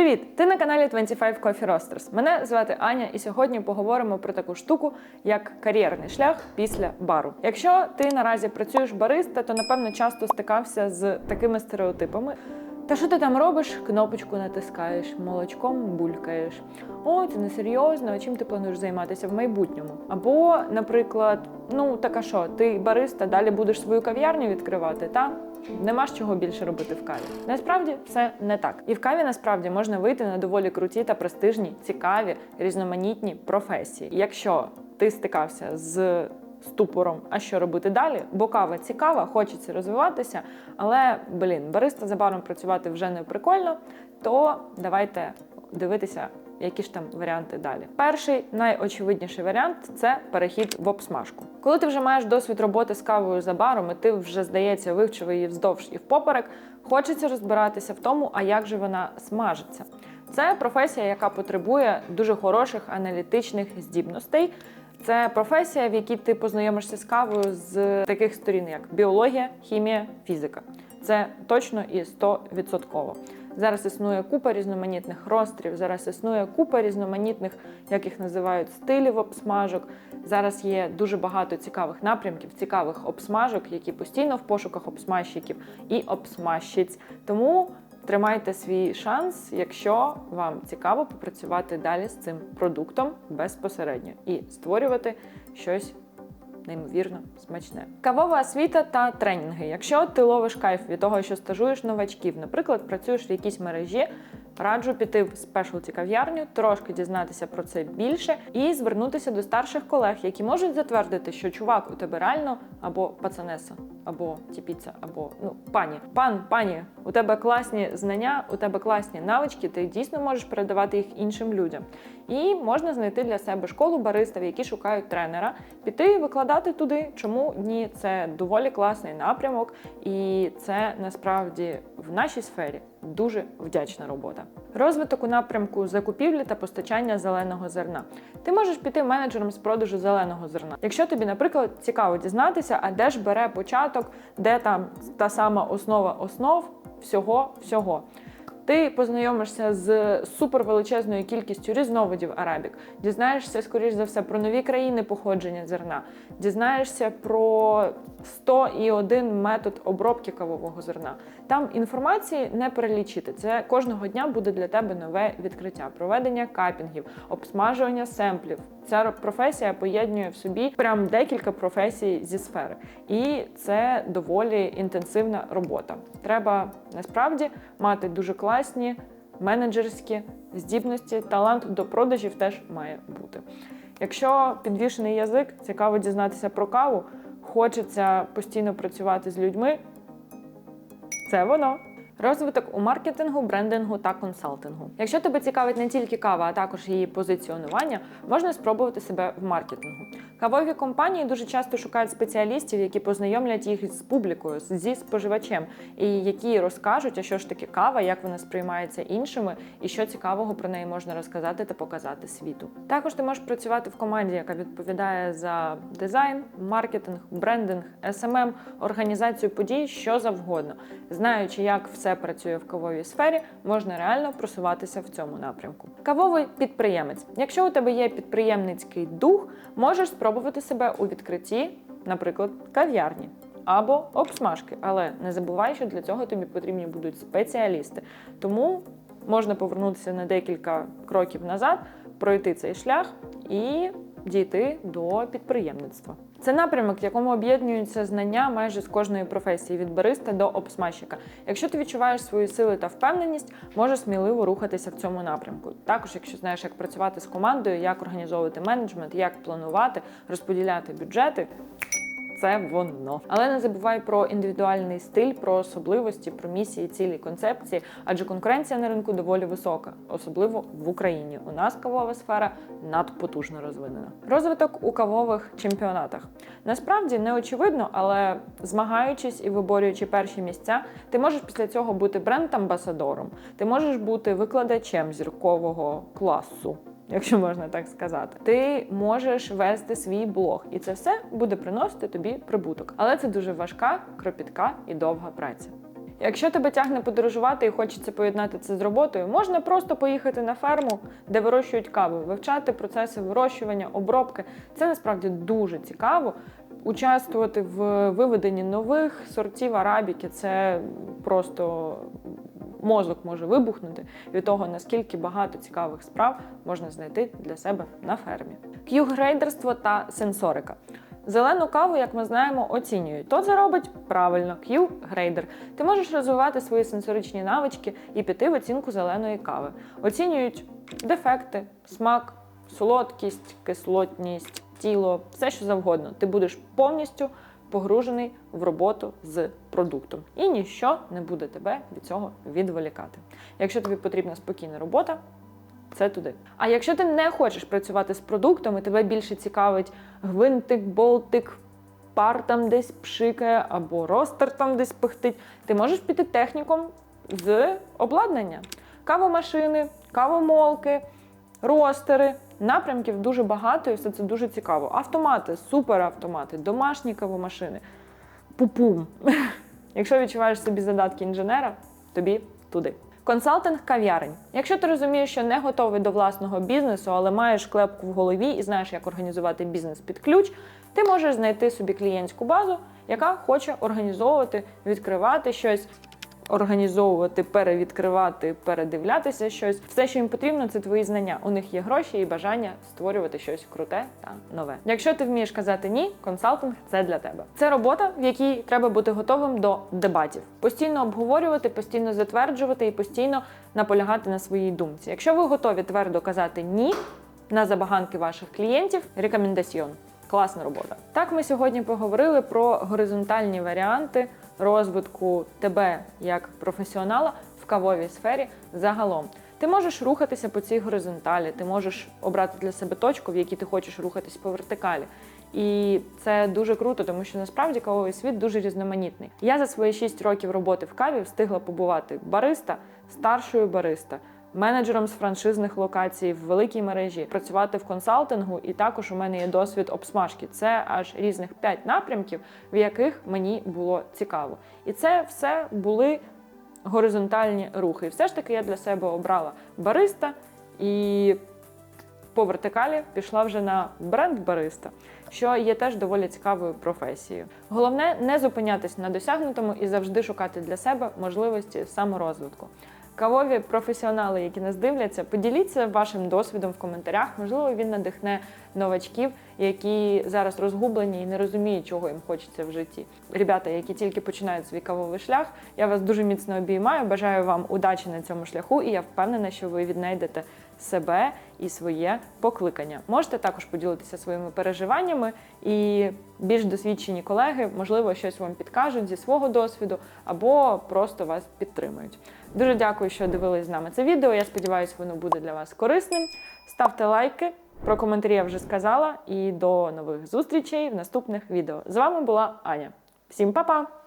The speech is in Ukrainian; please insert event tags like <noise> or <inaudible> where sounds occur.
Привіт! Ти на каналі 25 Coffee Roasters. Мене звати Аня, і сьогодні поговоримо про таку штуку, як кар'єрний шлях після бару. Якщо ти наразі працюєш бариста, то напевно часто стикався з такими стереотипами. Та що ти там робиш? Кнопочку натискаєш, молочком булькаєш. О, це не серйозно, а чим ти плануєш займатися в майбутньому? Або, наприклад, ну так а що, ти бариста, далі будеш свою кав'ярню відкривати, та? Нема ж чого більше робити в каві. Насправді все не так. І в каві насправді можна вийти на доволі круті та престижні, цікаві, різноманітні професії. Якщо ти стикався з ступором, а що робити далі, бо кава цікава, хочеться розвиватися, але блін, бариста за баром працювати вже не прикольно, то давайте дивитися. Які ж там варіанти далі? Перший найочевидніший варіант це перехід в обсмажку. Коли ти вже маєш досвід роботи з кавою за баром, і ти вже здається вивчив її вздовж і впоперек, хочеться розбиратися в тому, а як же вона смажиться. Це професія, яка потребує дуже хороших аналітичних здібностей. Це професія, в якій ти познайомишся з кавою з таких сторін, як біологія, хімія, фізика. Це точно і 100%. Зараз існує купа різноманітних розстрів, зараз існує купа різноманітних, як їх називають, стилів обсмажок. Зараз є дуже багато цікавих напрямків, цікавих обсмажок, які постійно в пошуках обсмажчиків і обсмажчиць. Тому тримайте свій шанс, якщо вам цікаво попрацювати далі з цим продуктом безпосередньо і створювати щось неймовірно смачне. Кавова освіта та тренінги. Якщо ти ловиш кайф від того, що стажуєш новачків, наприклад, працюєш в якійсь мережі. Раджу піти в спешлті кав'ярню, трошки дізнатися про це більше і звернутися до старших колег, які можуть затвердити, що чувак у тебе реально або пацанеса, або тіпіця, або ну пані, пан, пані, у тебе класні знання, у тебе класні навички, ти дійсно можеш передавати їх іншим людям. І можна знайти для себе школу баристів, які шукають тренера, піти викладати туди. Чому ні? Це доволі класний напрямок, і це насправді в нашій сфері дуже вдячна робота. Розвиток у напрямку закупівлі та постачання зеленого зерна. Ти можеш піти менеджером з продажу зеленого зерна. Якщо тобі, наприклад, цікаво дізнатися, а де ж бере початок, де там та сама основа основ всього всього. Ти познайомишся з супервеличезною кількістю різновидів арабік, дізнаєшся, скоріш за все, про нові країни походження зерна, дізнаєшся про 101 метод обробки кавового зерна. Там інформації не перелічити. Це кожного дня буде для тебе нове відкриття, проведення капінгів, обсмажування семплів. Ця професія поєднує в собі прям декілька професій зі сфери, і це доволі інтенсивна робота. Треба насправді мати дуже класні менеджерські здібності, талант до продажів теж має бути. Якщо підвішений язик, цікаво дізнатися про каву, хочеться постійно працювати з людьми. Це воно. Розвиток у маркетингу, брендингу та консалтингу. Якщо тебе цікавить не тільки кава, а також її позиціонування, можна спробувати себе в маркетингу. Кавові компанії дуже часто шукають спеціалістів, які познайомлять їх з публікою, зі споживачем, і які розкажуть, а що ж таке кава, як вона сприймається іншими, і що цікавого про неї можна розказати та показати світу. Також ти можеш працювати в команді, яка відповідає за дизайн, маркетинг, брендинг, SMM, організацію подій, що завгодно, знаючи, як все працює в кавовій сфері, можна реально просуватися в цьому напрямку. Кавовий підприємець. Якщо у тебе є підприємницький дух, можеш спробувати себе у відкритті, наприклад, кав'ярні. Або обсмажки, але не забувай, що для цього тобі потрібні будуть спеціалісти. Тому можна повернутися на декілька кроків назад, пройти цей шлях і дійти до підприємництва. Це напрямок, в якому об'єднуються знання майже з кожної професії від бариста до обсмажчика. Якщо ти відчуваєш свої сили та впевненість, можеш сміливо рухатися в цьому напрямку. Також, якщо знаєш, як працювати з командою, як організовувати менеджмент, як планувати, розподіляти бюджети. Це воно. Але не забувай про індивідуальний стиль, про особливості, про місії, цілі, концепції, адже конкуренція на ринку доволі висока, особливо в Україні. У нас кавова сфера надпотужно розвинена. Розвиток у кавових чемпіонатах насправді не очевидно, але змагаючись і виборюючи перші місця, ти можеш після цього бути бренд-амбасадором, ти можеш бути викладачем зіркового класу якщо можна так сказати. Ти можеш вести свій блог, і це все буде приносити тобі прибуток. Але це дуже важка, кропітка і довга праця. Якщо тебе тягне подорожувати і хочеться поєднати це з роботою, можна просто поїхати на ферму, де вирощують каву, вивчати процеси вирощування, обробки. Це насправді дуже цікаво. Участвувати в виведенні нових сортів арабіки це просто мозок може вибухнути від того, наскільки багато цікавих справ можна знайти для себе на фермі. К'югрейдерство та сенсорика. Зелену каву, як ми знаємо, оцінюють. То це робить правильно Q-грейдер. Ти можеш розвивати свої сенсоричні навички і піти в оцінку зеленої кави. Оцінюють дефекти, смак, солодкість, кислотність, тіло, все що завгодно. Ти будеш повністю погружений в роботу з продуктом. І ніщо не буде тебе від цього відволікати. Якщо тобі потрібна спокійна робота, це туди. А якщо ти не хочеш працювати з продуктом, і тебе більше цікавить гвинтик, болтик, пар там десь пшикає, або ростер там десь пихтить, ти можеш піти техніком з обладнання. Кавомашини, кавомолки, ростери. Напрямків дуже багато і все це дуже цікаво. Автомати, суперавтомати, домашні кавомашини. Пупум. <laughs> Якщо відчуваєш собі задатки інженера, тобі туди. Консалтинг кав'ярень. Якщо ти розумієш, що не готовий до власного бізнесу, але маєш клепку в голові і знаєш, як організувати бізнес під ключ, ти можеш знайти собі клієнтську базу, яка хоче організовувати, відкривати щось, організовувати, перевідкривати, передивлятися щось. Все, що їм потрібно, це твої знання. У них є гроші і бажання створювати щось круте та нове. Якщо ти вмієш казати ні, консалтинг це для тебе. Це робота, в якій треба бути готовим до дебатів, постійно обговорювати, постійно затверджувати і постійно наполягати на своїй думці. Якщо ви готові твердо казати ні на забаганки ваших клієнтів, рекомендаціон. Класна робота. Так, ми сьогодні поговорили про горизонтальні варіанти розвитку тебе як професіонала в кавовій сфері загалом. Ти можеш рухатися по цій горизонталі, ти можеш обрати для себе точку, в якій ти хочеш рухатись по вертикалі. І це дуже круто, тому що насправді кавовий світ дуже різноманітний. Я за свої 6 років роботи в каві встигла побувати бариста, старшою бариста, менеджером з франшизних локацій в великій мережі, працювати в консалтингу, і також у мене є досвід обсмажки. Це аж різних 5 напрямків, в яких мені було цікаво. І це все були горизонтальні рухи. І все ж таки я для себе обрала бариста і по вертикалі пішла вже на бренд бариста, що є теж доволі цікавою професією. Головне не зупинятись на досягнутому і завжди шукати для себе можливості саморозвитку. Кавові професіонали, які нас дивляться, поділіться вашим досвідом в коментарях. Можливо, він надихне новачків, які зараз розгублені і не розуміють, чого їм хочеться в житті. Ребята, які тільки починають свій кавовий шлях, я вас дуже міцно обіймаю. Бажаю вам удачі на цьому шляху, і я впевнена, що ви віднайдете себе і своє покликання. Можете також поділитися своїми переживаннями, і більш досвідчені колеги, можливо, щось вам підкажуть зі свого досвіду або просто вас підтримують. Дуже дякую, що дивились з нами це відео. Я сподіваюся, воно буде для вас корисним. Ставте лайки. Про коментарі я вже сказала. І до нових зустрічей в наступних відео. З вами була Аня. Всім па-па!